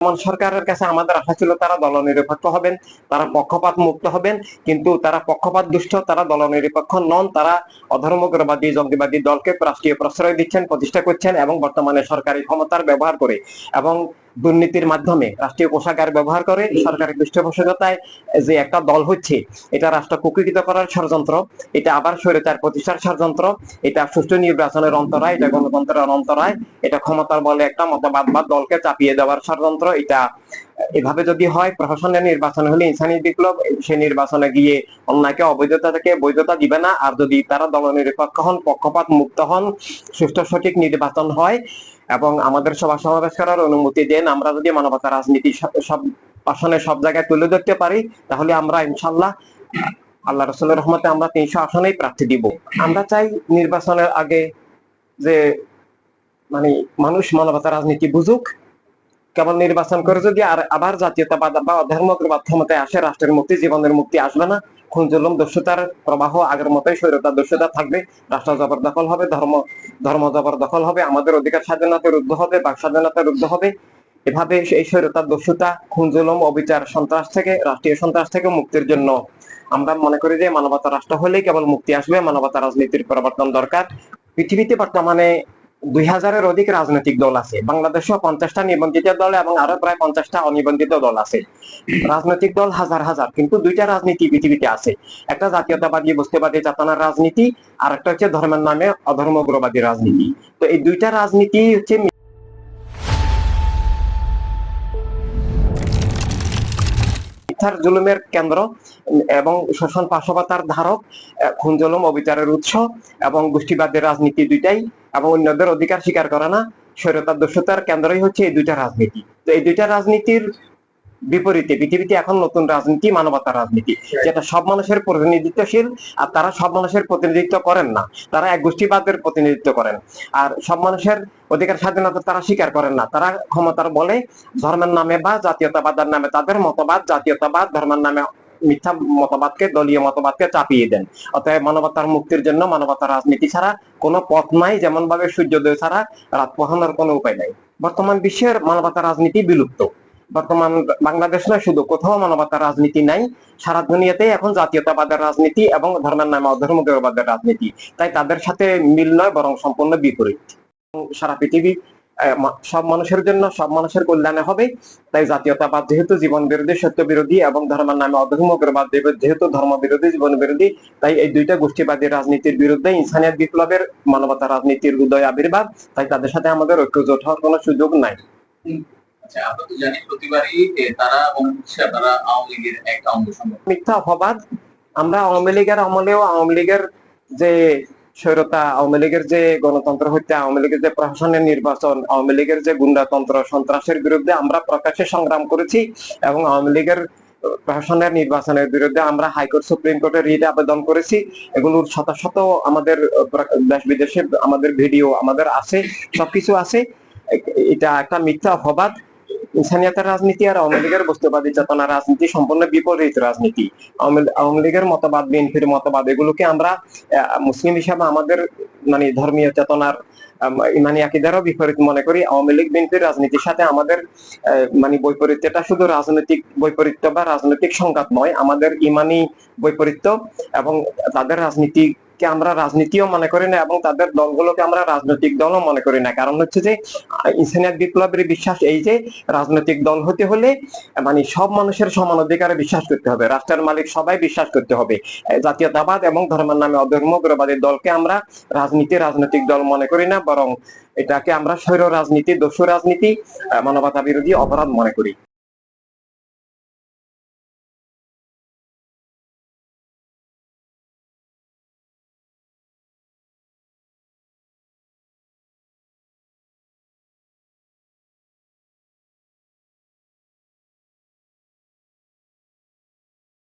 বর্তমান সরকারের কাছে আমাদের আশা ছিল তারা দল নিরপেক্ষ হবেন, তারা পক্ষপাত মুক্ত হবেন, কিন্তু তারা পক্ষপাত দুষ্ট, তারা দল নিরপেক্ষ নন, তারা অধর্মগ্রবাদী, জঙ্গিবাদী দলকে রাষ্ট্রীয় প্রশ্রয় দিচ্ছেন, প্রতিষ্ঠা করছেন এবং বর্তমানে সরকারি ক্ষমতার ব্যবহার করে। এবং দুর্নীতির মাধ্যমে রাষ্ট্রীয় কোষাগার ব্যবহার করে সরকারি পৃষ্ঠপোষকতায় যে একটা দল হচ্ছে, এটা রাষ্ট্র কুকীকৃত করার ষড়যন্ত্র, এটা আবার স্বৈরাচার প্রতিষ্ঠার ষড়যন্ত্র, এটা সুষ্ঠু নির্বাচনের অন্তরায়, এটা গণতন্ত্রের অন্তরায়, এটা ক্ষমতার বলে একটা মতবাদ বা দলকে চাপিয়ে দেওয়ার ষড়যন্ত্র, এটা এভাবে যদি হয়, প্রশাসনের নির্বাচন হলে ইনসানি বিপ্লব, সে নির্বাচনে গিয়ে অন্যায়কে অবৈধতা থেকে বৈধতা দিবে না, আর যদি তারা দলনিরপেক্ষ হন পক্ষপাত মুক্ত হন, সুষ্ঠু সঠিক নির্বাচন হয় এবং আমাদের সভা সমাবেশ করার অনুমতি দেন, আমরা যদি মানবতা রাজনীতি সব- আসনে সব জায়গায় তুলে ধরতে পারি, তাহলে আমরা ইনশাল্লাহ আল্লাহ রসুলের রহমতে আমরা তিনশো আসনেই প্রার্থী দিব। আমরা চাই নির্বাচনের আগে যে মানে মানুষ মানবতা রাজনীতি বুঝুক, কেবল নির্বাচন করে যদি আর আবার জাতীয়তাবাদ বা ধর্মগ্রবাদ ক্ষমতায় আসে, রাষ্ট্রের মুক্তি, জীবনের মুক্তি আসবে না। খুন জুলুম দস্যুতার প্রবাহ আগের মতোই স্বৈরতার দস্যুতা থাকবে। রাষ্ট্র জবরদখল হবে, ধর্ম ধর্ম জবরদখল হবে, আমাদের অধিকার স্বাধীনতা রুদ্ধ হবে, বাক স্বাধীনতা রুদ্ধ হবে। এভাবে এই স্বৈরতার দস্যুতা খুন জুলুম অবিচার, সন্ত্রাস থেকে, রাষ্ট্রীয় সন্ত্রাস থেকে মুক্তির জন্য। আমরা মনে করি যে মানবতা রাষ্ট্র হলেই কেবল মুক্তি আসবে মানবতা রাজনীতির পরিবর্তন দরকার। পৃথিবীতে বর্তমানে দুই হাজারের অধিক রাজনৈতিক দল আছে। বাংলাদেশেও পঞ্চাশটা নিবন্ধিত দল এবং আরও প্রায় পঞ্চাশটা অনিবন্ধিত দল আছে। রাজনৈতিক দল হাজার হাজার, কিন্তু দুইটা রাজনীতি পৃথিবীতে আছে। একটা জাতীয়তাবাদী, বস্তুবাদী চেতনার রাজনীতি, আর একটা হচ্ছে ধর্মের নামে অধর্মগ্রবাদী রাজনীতি। তো এই দুইটা রাজনীতি হচ্ছে মিথ্যার জুলুমের কেন্দ্র এবং শোষণ পাশবতার ধারক খুন, জুলুম, অবিচারের উৎস এবং গোষ্ঠীবাদের রাজনীতি দুইটাই এবং অন্যদের অধিকার স্বীকার করা না, স্বৈরতার দস্যতার কেন্দ্রই হচ্ছে এই দুইটা রাজনীতি। তো এই দুইটা রাজনীতির বিপরীতে পৃথিবীতে এখন নতুন রাজনীতি মানবতার রাজনীতি যেটা সব মানুষের প্রতিনিধিত্বশীল আর তারা সব মানুষের প্রতিনিধিত্ব করেন না। তারা এক গোষ্ঠীবাদের প্রতিনিধিত্ব করেন। আর সব মানুষের অধিকার স্বাধীনতা তারা স্বীকার করেন না। তারা ক্ষমতার বলে ধর্মের নামে বা জাতীয়তাবাদের নামে তাদের মতবাদ জাতীয়তাবাদ ধর্মের নামে মিথ্যা মতবাদকে দলীয় মতবাদকে চাপিয়ে দেন। অতএব মানবতার মুক্তির জন্য মানবতার রাজনীতি ছাড়া কোনো পথ নাই যেমন ভাবে সূর্যোদয় ছাড়া রাত পোহানোর কোনো উপায় নাই। বর্তমান বিশ্বের মানবতার রাজনীতি বিলুপ্ত। বর্তমান বাংলাদেশ নয়, শুধু কোথাও মানবতার রাজনীতি নাই, সারা দুনিয়াতে এখন জাতীয়তাবাদের রাজনীতি এবং ধর্মের নামে অধর্মগ্রবাদের রাজনীতি। তাই তাদের সাথে মিল নয়, বরং সম্পূর্ণ বিপরীত। সারা পৃথিবী সব মানুষের জন্য সব মানুষের কল্যাণে হবে। তাই জাতীয়তাবাদ যেহেতু জীবন বিরোধী সত্য বিরোধী এবং ধর্মের নামে অধর্মগ্রবাদ যেহেতু ধর্ম বিরোধী জীবন বিরোধী তাই এই দুইটা গোষ্ঠীবাদী রাজনীতির বিরুদ্ধে ইনসানিয়াত বিপ্লবের মানবতা রাজনীতির উদয় আবির্ভাব তাই তাদের সাথে আমাদের ঐক্যজোট হওয়ার কোনো সুযোগ নাই। আমরা আমরা প্রকাশ্যে সংগ্রাম করেছি এবং আওয়ামী লীগের প্রশাসনের নির্বাচনের বিরুদ্ধে আমরা হাইকোর্ট, সুপ্রিম কোর্টে রিট আবেদন করেছি। এগুলোর শত শত আমাদের দেশ বিদেশে আমাদের ভিডিও, আমাদের আছে, সবকিছু আছে। এটা একটা মিথ্যা অপবাদ। ইনসানিয়াতের রাজনীতি আর আওয়ামী লীগের বস্তুবাদী চেতনা রাজনীতি সম্পূর্ণ বিপরীত রাজনীতি। আওয়ামী লীগের মতবাদ, বিএনপির মতবাদ, এগুলোকে আমরা মুসলিম হিসাবে আমাদের মানে ধর্মীয় চেতনার ইমানি আকিদারও বিপরীত মনে করি। আওয়ামী লীগ, বিএনপির রাজনীতির সাথে আমাদের মানে বৈপরীত্যটা শুধু রাজনৈতিক বৈপরীত্য বা রাজনৈতিক সংঘাত নয়, আমাদের ইমানি বৈপরীত্য এবং তাদের রাজনীতিকে আমরা রাজনীতিও মনে করি না এবং তাদের দলগুলোকে আমরা রাজনৈতিক দলও মনে করি না। কারণ হচ্ছে যে ইনসানিয়াত বিপ্লবের বিশ্বাস এই যে, রাজনৈতিক দল হতে হলে মানে সব মানুষের সমান অধিকারে বিশ্বাস করতে হবে। রাষ্ট্রের মালিক সবাই বিশ্বাস করতে হবে। জাতীয়তাবাদ এবং ধর্মের নামে অধর্মগ্রবাদী দলকে আমরা রাজনীতি, রাজনৈতিক দল মনে করি না, বরং এটাকে আমরা স্বৈর রাজনীতি দস্যু রাজনীতি মানবতা বিরোধী অপরাধ মনে করি।